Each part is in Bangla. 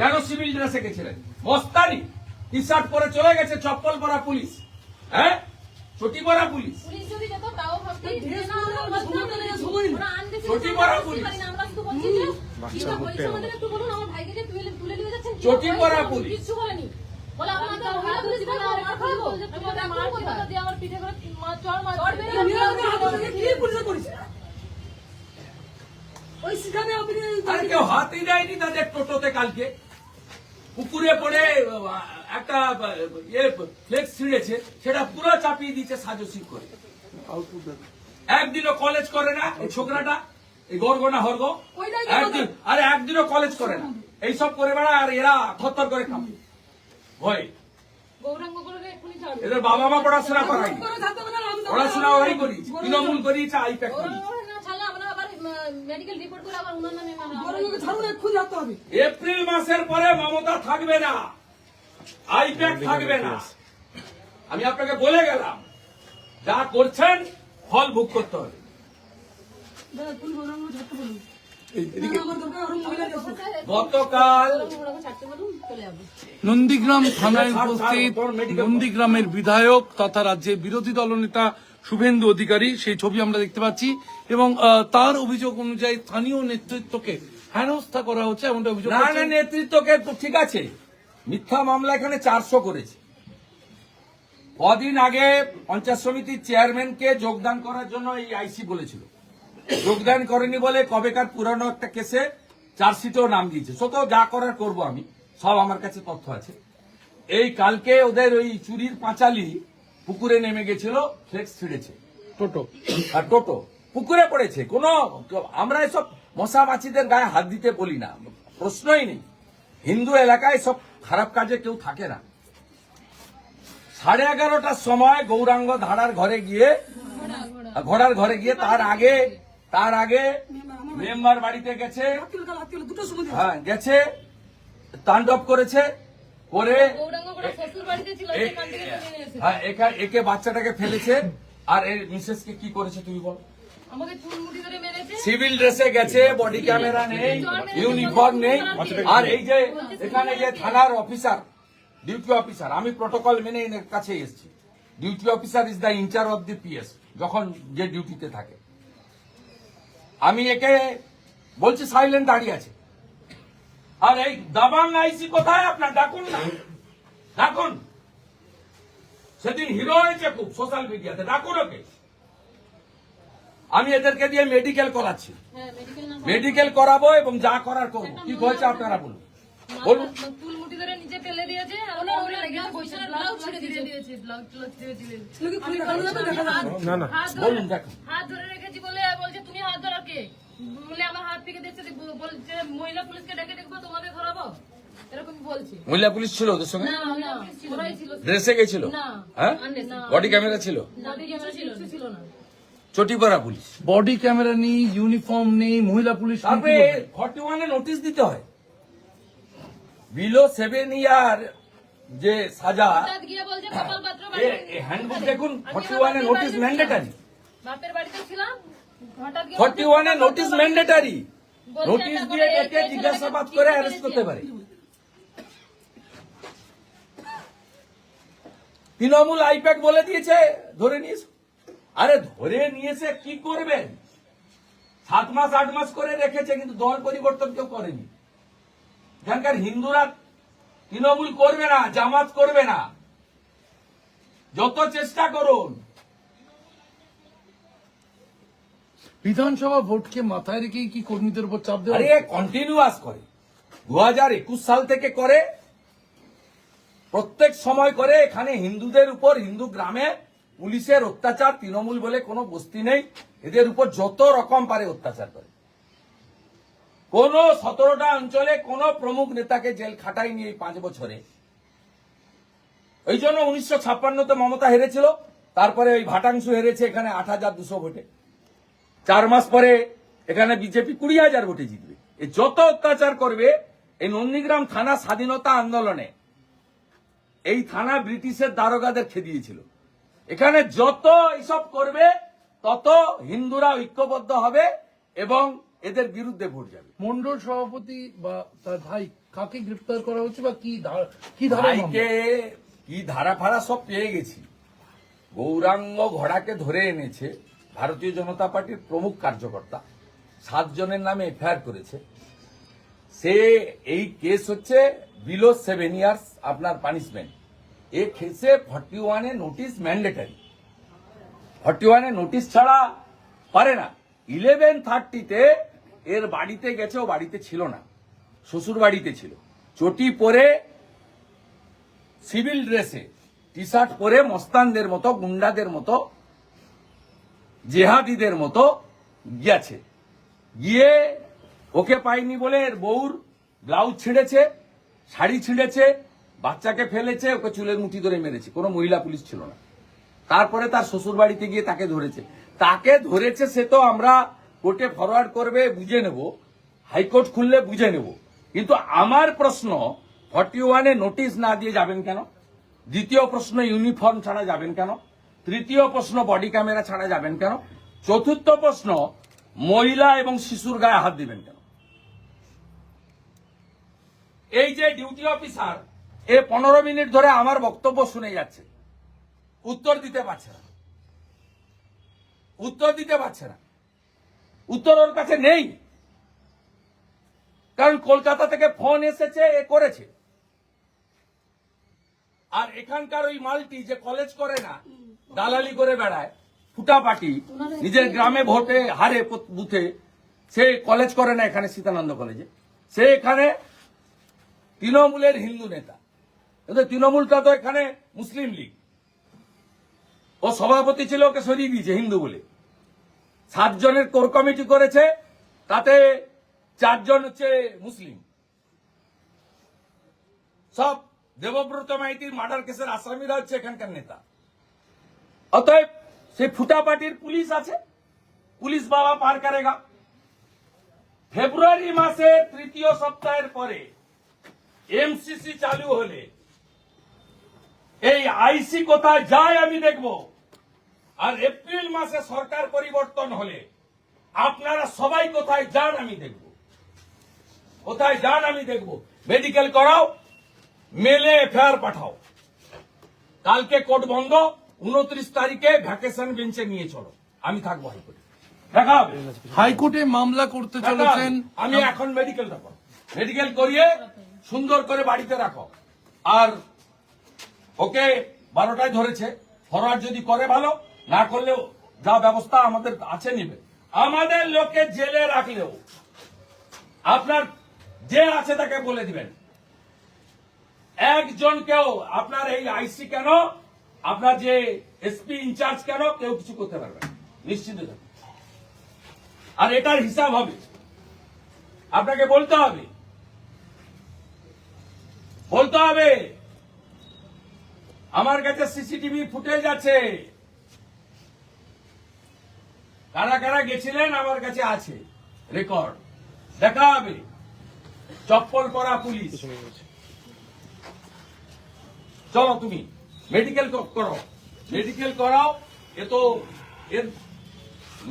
কেন সিভিল ড্রেসে গেছিলেন মস্তানি টি শার্ট পরে চলে গেছে চপ্পল পরা পুলিশ। হ্যাঁ? চটি পরা পুলিশ। চটি পরা পুলিশ। চটি পরা পুলিশ। ওই সেখানে আপনি আর কেউ হাতই দেয়নি তাদের টোটোতে কালকে। পুকুরে পড়ে একটা ইয়ে ফ্লেক্স ছিঁড়েছে সেটা পুরো চাপিয়ে দিচ্ছে সাজসি করে। একদিনও কলেজ করে না এই ছোকরাটা এই গর্গনা হর্গ। একদিন আরে একদিনও কলেজ করে না। এইসব করে বেড়া আর এরা থরথর করে কাঁপে। ভয়। করে। এদের বাবা মা পড়াশোনা করাই করে পড়াশোনা ওরাই করিয়েছে। তৃণমূল করিয়েছে আইপ্যাক করিয়েছে করে না ছাড়লে আমরা আবার মেডিকেল রিপোর্ট করে আবার উনার নামে আমরা- বড় লোকে ছাড়ুন এক্ষুনি থাকতে হবে। এপ্রিল মাসের পরে মমতা থাকবে না। আইপ্যাক থাকবে না। আমি আপনাকে বলে গেলাম যা করছেন ফল ভোগ করতে হবে। গতকাল। নন্দীগ্রাম থানায় উপস্থিত নন্দীগ্রামের বিধায়ক তথা রাজ্যের বিরোধী দলনেতা শুভেন্দু অধিকারী সেই ছবি আমরা দেখতে পাচ্ছি এবং তার অভিযোগ অনুযায়ী স্থানীয় নেতৃত্বকে হেনস্থা করা হচ্ছে এমনটা অভিযোগ না না নেতৃত্বকে তো ঠিক আছে। মিথ্যা মামলা এখানে চারশো করেছে। কদিন আগে পঞ্চায়েত সমিতির চেয়ারম্যানকে যোগদান করার জন্য এই আইসি বলেছিল। যোগদান করেনি বলে কবেকার পুরানো একটা কেসে চার্জশিটেও নাম দিয়েছে। সত যা করার করব আমি। সব আমার কাছে তথ্য আছে। এই কালকে ওদের ওই চুরির পাঁচালি পুকুরে নেমে গেছিল ফ্লেক্স ছিঁড়েছে টোটো। আর টোটো পুকুরে পড়েছে। কোন আমরা এসব মশা মাছিদের গায়ে হাত দিতে বলি না। প্রশ্নই নেই। হিন্দু এলাকায় সব খারাপ কাজে কেউ থাকে না। সাড়ে এগারোটার সময় গৌরাঙ্গ ধারার ঘরে গিয়ে ঘোড়ার ঘরে গিয়ে তার আগে তার আগে মেম্বার বাড়িতে গেছে। হ্যাঁ গেছে তাণ্ডব করেছে। করে। হ্যাঁ একে বাচ্চাটাকে ফেলেছে আর এর মিসেসকে কি করেছে তুমি বল। সিভিল ড্রেসে গেছে বডি ক্যামেরা নেই ইউনিফর্ম নেই। আর এই যে এখানে যে থানার অফিসার ডিউটি অফিসার আমি প্রটোকল মেনে এর কাছে এসেছি। Duty officer is the in charge of the PS যখন যে ডিউটিতে থাকে। আমি একে বলছি সাইলেন্ট দাঁড়িয়ে আছে। আর এই দাবাং আইসি কোথায়? আপনার ডাকুন না। ডাকুন। সেদিন হিরো হয়েছে খুব সোশ্যাল মিডিয়াতে ডাকুন ওকে। আমি এদেরকে দিয়ে মেডিকেল করাচ্ছি। হ্যাঁ মেডিকেল করাবো এবং যা করার করব। কি হয়েছে আপনারা বলুন। বলুন। দেখা। না না। বলুন দেখুন। হাত ধরে রেখেছি বলে বলছে তুমি হাত ধরো কে? বলে আমার হাত থেকে দেখছে বলছে মহিলা পুলিশকে ডেকে দেখব তোমাকে ধরাবো? মহিলা পুলিশ ছিল ওদের সঙ্গে? না না ড্রেসে গেছিল হ্যাঁ? বডি ক্যামেরা ছিল? বডি ক্যামেরা ছিল কিছু ছিল না। চটিপাড়া পুলিশ? বডি ক্যামেরা নেই ইউনিফর্ম নেই মহিলা পুলিশ? ফর্টি ওয়ানে নোটিশ দিতে হয়। বিলো সেভেন ইয়ার যে সাজা হ্যান্ডবুক দেখুন ফর্টি ওয়ানে নোটিশ ম্যান্ডেটারি বাপের বাড়িতে ছিলাম ফর্টি ওয়ানে নোটিশ ম্যান্ডেটারি নোটিশ দিয়ে ডেকে জিজ্ঞাসাবাদ করে অ্যারেস্ট করতে পারে। তৃণমূল আইপ্যাক বলে দিয়েছে ধরে নিয়েছে আরে ধরে নিয়েছে কি করবেন সাত মাস আট মাস করে রেখেছে কিন্তু দল পরিবর্তন কেউ করেনি। এখানকার হিন্দুরা তৃণমূল করবে না জামাত করবে না। যত চেষ্টা করুন বিধানসভা ভোটকে মাথায় রেখেই কি কর্মীদের উপর চাপ দেওয়া আরে কন্টিনিউয়াস করে। দু হাজার একুশ সাল থেকে করে প্রত্যেক সময় করে এখানে হিন্দুদের উপর হিন্দু গ্রামে পুলিশের অত্যাচার তৃণমূল বলে কোনো বস্তি নেই। এদের উপর যত রকম পারে অত্যাচার করে। কোন সতেরোটা অঞ্চলে কোন প্রমুখ নেতাকে জেল খাটায়নি এই পাঁচ বছরে। এই জন্য উনিশশো ছাপ্পান্নতে মমতা হেরেছিল তারপরে ওই ভাটাংশু হেরেছে এখানে আট হাজার দুশো ভোটে। চার মাস পরে এখানে বিজেপি কুড়ি হাজার ভোটে জিতবে। এ যত অত্যাচার করবে এই নন্দীগ্রাম থানা স্বাধীনতা আন্দোলনে এই থানা ব্রিটিশের দারোগাদের খেদিয়েছিল। এখানে যত এইসব করবে তত হিন্দুরা ঐক্যবদ্ধ হবে এবং এদের বিরুদ্ধে ভোট যাবে। মন্ডল সভাপতি বা তার ভাই কাকে গ্রেপ্তার করা হচ্ছে বা কি কি ভাইকে কি ধারা ফারা সব পেয়ে গেছি। গৌরাঙ্গ ঘোড়াকে ধরে এনেছে। ভারতীয় জনতা পার্টির প্রমুখ কার্যকর্তা সাতজনের নামে এফআইআর করেছে। সে এই কেস হচ্ছে বিলো সেভেন ইয়ার্স আপনার পানিশমেন্ট। এ কেসে ফর্টি ওয়ানে নোটিশ ম্যান্ডেটারি। ফর্টি ওয়ানে নোটিশ ছাড়া পারে না। ইলেভেন থার্টিতে এর বাড়িতে গেছে, ও বাড়িতে ছিল না। শ্বশুর বাড়িতে ছিল। চটি পরে, সিভিল ড্রেসে টি শার্ট পরে, মস্তানদের মতো, গুন্ডাদের মতো জেহাদিদের মতো গিয়েছে। গিয়ে ওকে পাইনি বলে এর বউর ব্লাউজ ছিঁড়েছে, শাড়ি ছিঁড়েছে, বাচ্চাকে ফেলেছে, ওকে চুলের মুঠি ধরে মেরেছে। কোনো মহিলা পুলিশ ছিল না। তারপরে তার শ্বশুর বাড়িতে গিয়ে তাকে ধরেছে। তাকে ধরেছে সে তো আমরা কোর্টে ফরওয়ার্ড করবে, বুঝে নেব। হাইকোর্ট খুললে বুঝে নেব। কিন্তু আমার প্রশ্ন ফর্টি ওয়ানে নোটিশ না দিয়ে যাবেন কেন? দ্বিতীয় প্রশ্ন ইউনিফর্ম ছাড়া যাবেন কেন? তৃতীয় প্রশ্ন বডি ক্যামেরা ছাড়া যাবেন কেন? চতুর্থ প্রশ্ন, মহিলা এবং শিশুর গায়ে হাত দিবেন কেন? এই যে ডিউটি অফিসার এ পনেরো মিনিট ধরে আমার বক্তব্য শুনে যাচ্ছে। উত্তর দিতে পারছে না। উত্তর দিতে পারছে না। উত্তর ওর কাছে নেই। কারণ কলকাতা থেকে ফোন এসেছে, এ করেছে। আর এখানকার ওই মালটি যে কলেজ করে না দালালি করে বেড়ায় ফুটাপাটি নিজের গ্রামে ভোটে হারে বুথে। সে কলেজ করে না এখানে সীতানন্দ কলেজে সে এখানে তৃণমূলের হিন্দু নেতা। কিন্তু তৃণমূলটা তো এখানে মুসলিম লীগ। ও সভাপতি ছিল ওকে সরিয়ে দিয়েছে হিন্দু বলে। সাতজনের কোর কমিটি করেছে তাতে চারজন হচ্ছে মুসলিম। সব দেবব্রত মাইতির মার্ডার কেসের আসামিরা হচ্ছে এখানকার নেতা। অতএব সেই ফুটাপাটির পুলিশ আছে। পুলিশ বাবা পার করেগা। ফেব্রুয়ারি মাসের তৃতীয় সপ্তাহের পরে এমসিসি চালু হলে এই আইসি কোথায় যায় আমি দেখব। আর এপ্রিল মাসে সরকার পরিবর্তন হলে আপনারা সবাই কোথায় যান আমি দেখব। কোথায় যান আমি দেখব। মেডিকেল করাও, মেলে এফআইআর পাঠাও। কালকে কোর্ট বন্ধ উনত্রিশ তারিখে ভ্যাকেশন বেঞ্চে নিয়ে চলো। আমি থাকব হাইকোর্টে। দেখা হবে হাইকোর্টে মামলা করতে চলেছেন। আমি এখন মেডিকেলটা করো মেডিকেল করিয়ে সুন্দর করে বাড়িতে রাখো। আর ওকে বারোটায় ধরেছে। ফরওয়ার্ড যদি করে ভালো না করলেও যা ব্যবস্থা আমাদের আছে নিবে। আমাদের লোকে জেলে রাখলেও আপনার যে আছে তাকে বলে দিবেন। একজন একজনকেও আপনার এই আইসি কেন আপনার যে এসপি ইনচার্জ কেন কেউ কিছু করতে পারবে। নিশ্চিন্ত থাকুন। আর এটার হিসাব হবে। আপনাকে বলতে হবে। বলতে হবে আমার কাছে সিসিটিভি ফুটেজ আছে। কারা কারা গেছিলেন আমার কাছে আছে। রেকর্ড দেখা হবে। চপ্পল পরা পুলিশ। চলো তুমি। মেডিকেল করো। মেডিকেল করাও, এ তো এর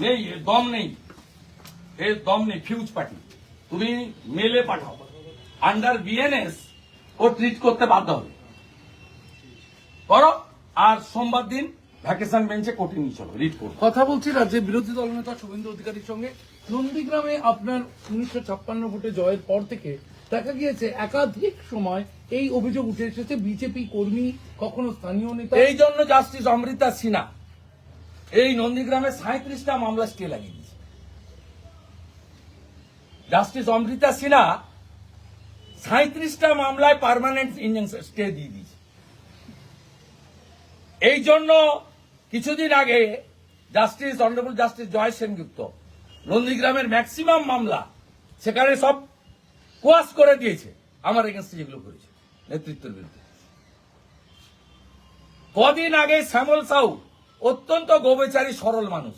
নেই, এর দম নেই। এর দম নেই ফিউজ পার্টি তুমি মেলে পাঠাও। আন্ডার বিএনএস ও ট্রিট করতে বাধ্য হবে। করো, আর সোমবার দিন ভ্যাকেশন বেঞ্চে কোর্টে নিয়ে চলো রিট করো। কথা বলছি, রাজ্যের বিরোধী দলনেতা শুভেন্দু অধিকারীর সঙ্গে। নন্দীগ্রামে আপনার উনিশশো ছাপ্পান্ন ভোটে জয়ের পর থেকে দেখা গিয়েছে, একাধিক সময় এই অভিযোগ উঠে এসেছে, বিজেপি কর্মী, কখনো স্থানীয় নেতা। এই জন্য জাস্টিস অমৃতা সিনহা, এই নন্দীগ্রামে সাঁত্রিশটা মামলা স্টে লাগিয়ে দিয়েছে। জাস্টিস অমৃতা সিনহা সাঁত্রিশটা মামলায় পার্মানেন্ট ইনজাংশন স্টে দিয়ে দিয়েছে। এই জন্য কিছুদিন আগে justice, honourable justice Joy Sengupta, নন্দীগ্রামের ম্যাক্সিমাম মামলা, সেখানে সব কোয়াশ করে দিয়েছে। আমার এগেনস্টে যেগুলো করেছে নেতৃত্বের বিরুদ্ধে। কদিন আগে শ্যামল সাউ অত্যন্ত গোবেচারী সরল মানুষ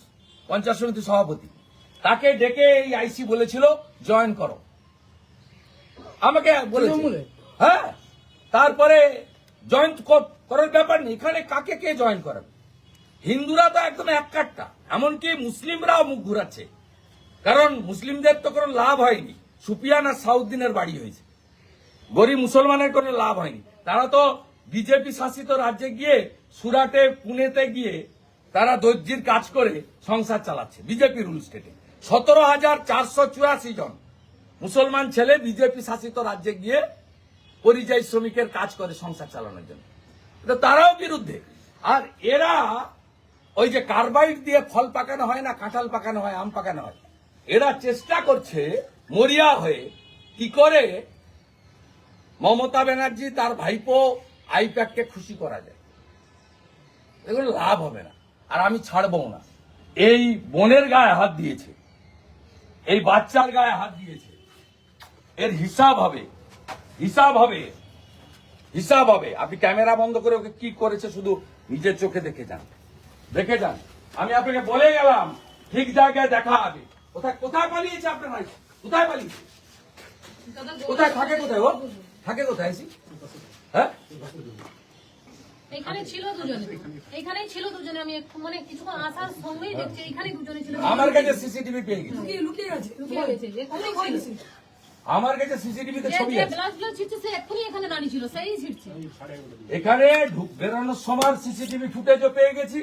পঞ্চায়েত সমিতি সভাপতি। তাকে ডেকে এই আইসি বলেছিল জয়েন করো। আমাকে বলেছে। হ্যাঁ। তারপরে জয়েন করার ব্যাপার নেই। এখানে কাকে কে জয়েন করাবে? হিন্দুরা তো একদম এক কাটটা এমনকি মুসলিমরাও মুখ ঘুরাচ্ছে। কারণ মুসলিমদের তো কোনো লাভ হয়নি। সুপিয়ান আর সাউদ্দিনের বাড়ি হয়েছে। গরিব মুসলমানের কোনো লাভ হয়নি। তারা তো বিজেপি শাসিত রাজ্যে গিয়ে, সুরাটে, পুনেতে গিয়ে তারা দর্জির কাজ করে সংসার চালাচ্ছে, বিজেপি রুল স্টেটে সতেরো হাজার চারশো চুরাশি জন মুসলমান ছেলে বিজেপি শাসিত রাজ্যে গিয়ে পরিযায়ী শ্রমিকের কাজ করে সংসার চালানোর জন্য। তারাও বিরুদ্ধে। আর এরা ওই যে কার্বাইড দিয়ে ফল পাকানো হয় না, কাঁঠাল পাকানো হয়, আম পাকানো হয়, এরা চেষ্টা করছে মরিয়া হয়ে কি করে মমতা ব্যানার্জি তার ভাইপো আইপ্যাককে খুশি করা যায়? এগুলো লাভ হবে না, আর আমি ছাড়বো না। এই বোনের গায়ে হাত দিয়েছে, এই বাচ্চার গায়ে হাত দিয়েছে। এর হিসাব হবে হিসাব হবে হিসাব হবে। আপনি ক্যামেরা বন্ধ করে ওকে কি করেছে শুধু নিজের চোখে দেখে যান দেখে যান। আমি আপনাকে বলে গেলাম, ঠিক জায়গায় দেখা হবে। কোথায় কোথায় পালিয়েছে আপনার কোথায় পালিয়েছে কোথায়? থাকে কোথায় ও? থাকে কোথায় হ্যাঁ? এখানে ছিল দুজনে। এখানেই ছিল দুজনে। আমি মানে কিছুক্ষণ আসার সঙ্গেই দেখছি এখানেই দুজনে ছিল। আমার কাছে সিসিটিভি পেয়ে গেছি। লুকিয়ে লুকিয়ে গেছে লুকিয়ে গেছে। এখানেই ছিল। আমার কাছে সিসিটিভিতে ছবি আছে। ব্লাড ব্লাড ছিটছে সে এক্ষুনি এখানে দাঁড়িয়ে ছিল সেই ছিটছে। এখানে ঢুক- বেরোনোর সময় সিসিটিভি ফুটেজও পেয়ে গেছি।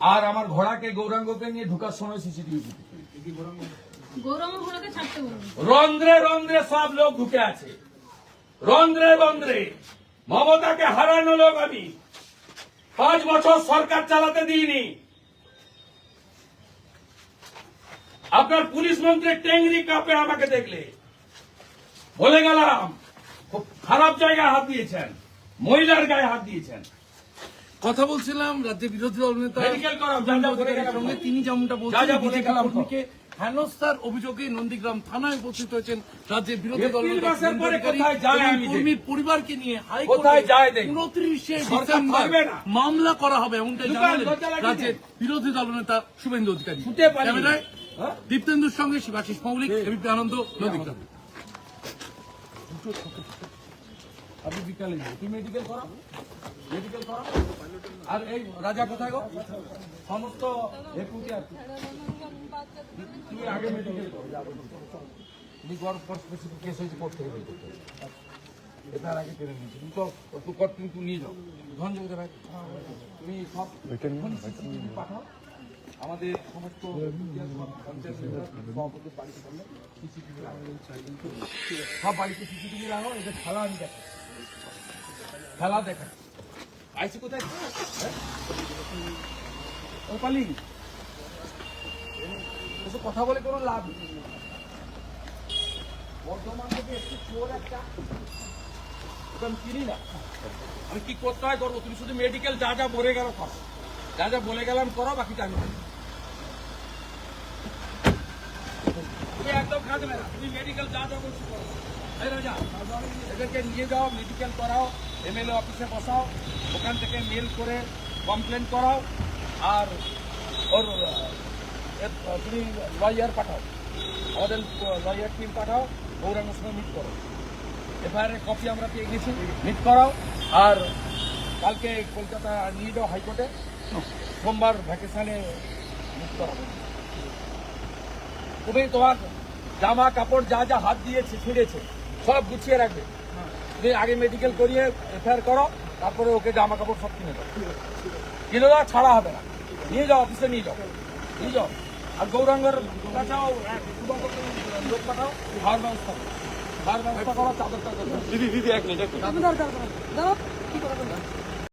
আর আমার ঘোড়াকে গৌরাঙ্গকে নিয়ে ঢুকার সময় সিসিটিভি ফুটেজ। রন্ধ্রে রন্ধ্রে সব লোক ঢুকে আছে। রন্ধ্রে রন্ধ্রে মমতাকে হারানো লোক আমি। পাঁচ বছর সরকার চালাতে দিইনি। আপনার পুলিশ মন্ত্রী টেংরি কাপে আমাকে দেখলে। বলে গেলাম খুব খারাপ জায়গায় হাত দিয়েছেন মহিলার গায়ে হাত দিয়েছেন। কথা বলছিলাম রাজ্যের বিরোধী দল নেতা। তিনি যেমনটা বলছেন হেনস্থার অভিযোগে নন্দীগ্রাম থানায় উপস্থিত হয়েছেন রাজ্যের বিরোধী দল? কর্মীর পরিবারকে নিয়ে দেখি? উনত্রিশে ডিসেম্বর মামলা করা হবে এমনটাই জানালেন রাজ্যের বিরোধী দল নেতা শুভেন্দু অধিকারী। ক্যামেরায় হ্যাঁ? দীপ্তেন্দুর সঙ্গে শিবাশিস মৌলিক এবিপি আনন্দ নন্দীগ্রাম। আপনি বিকালে তুমি মেডিকেল করো মেডিকেল করো আর এই রাজা কোথায় গো? সমস্ত একুটি আছে তুমি আগে মেডিকেল করো যাব তুমি গড় স্পেসিফিক কেস হয়েছে কোর্ট থেকে বের করতে হবে। এটার আগে টেনে নিয়েছি তুমি তো একটু কট কিন্তু নিয়ে যাও। ধন যোগ ভাই তুমি সব পাঠাও। আমাদের সমস্ত বাড়িতে সিসিটিভি সব বাড়িতে সিসিটিভি লাগাও এদের খেলা আমি দেখাই। খেলা দেখাই। আইসি কোথায়? হ্যাঁ? ও কথা বলে কোনো লাভ নেই। বর্ধমান থেকে একটু চোর একটা আমি চিনি না। আমি কি করতে হয় করব? তুমি শুধু মেডিকেল যা যা বলে গেল করো। যা যা বলে গেলাম করো, বাকিটা আমি। তুমি একদম কাঁদবে না। তুমি মেডিকেল যা যা বলছো করো। এদেরকে নিয়ে যাও মেডিকেল করাও এমএলএ অফিসে বসাও, ওখান থেকে মেল করে কমপ্লেন করাও, আর ওর এর, তুমি লয়ার পাঠাও। আমাদের লয়ার টিম পাঠাও গৌরাঙ্গের সঙ্গে মিট করো। এফআইআর এর কপি আমরা পেয়ে গেছি মিট করাও। আর কালকে কলকাতা নিয়ে যাও হাইকোর্টে। সোমবার ভ্যাকেশনে মিট করাবো। তুমি তোমার জামা কাপড় যা যা হাত দিয়েছে ছিঁড়েছে সব গুছিয়ে রাখবে। তুমি আগে মেডিকেল করিয়ে এফআইআর করো তারপরে ওকে জামা কাপড় সব কিনে দাও। কিনে দাও ছাড়া হবে না। নিয়ে যাও অফিসে নিয়ে যাও। নিয়ে যাও। আর গৌরাঙ্গের কাছেও এক লোক পাঠাও খাওয়ার ব্যবস্থা করো। খাওয়ার ব্যবস্থা করো চাদর টাদর দাও। দাঁড়াও কি দাঁড়াও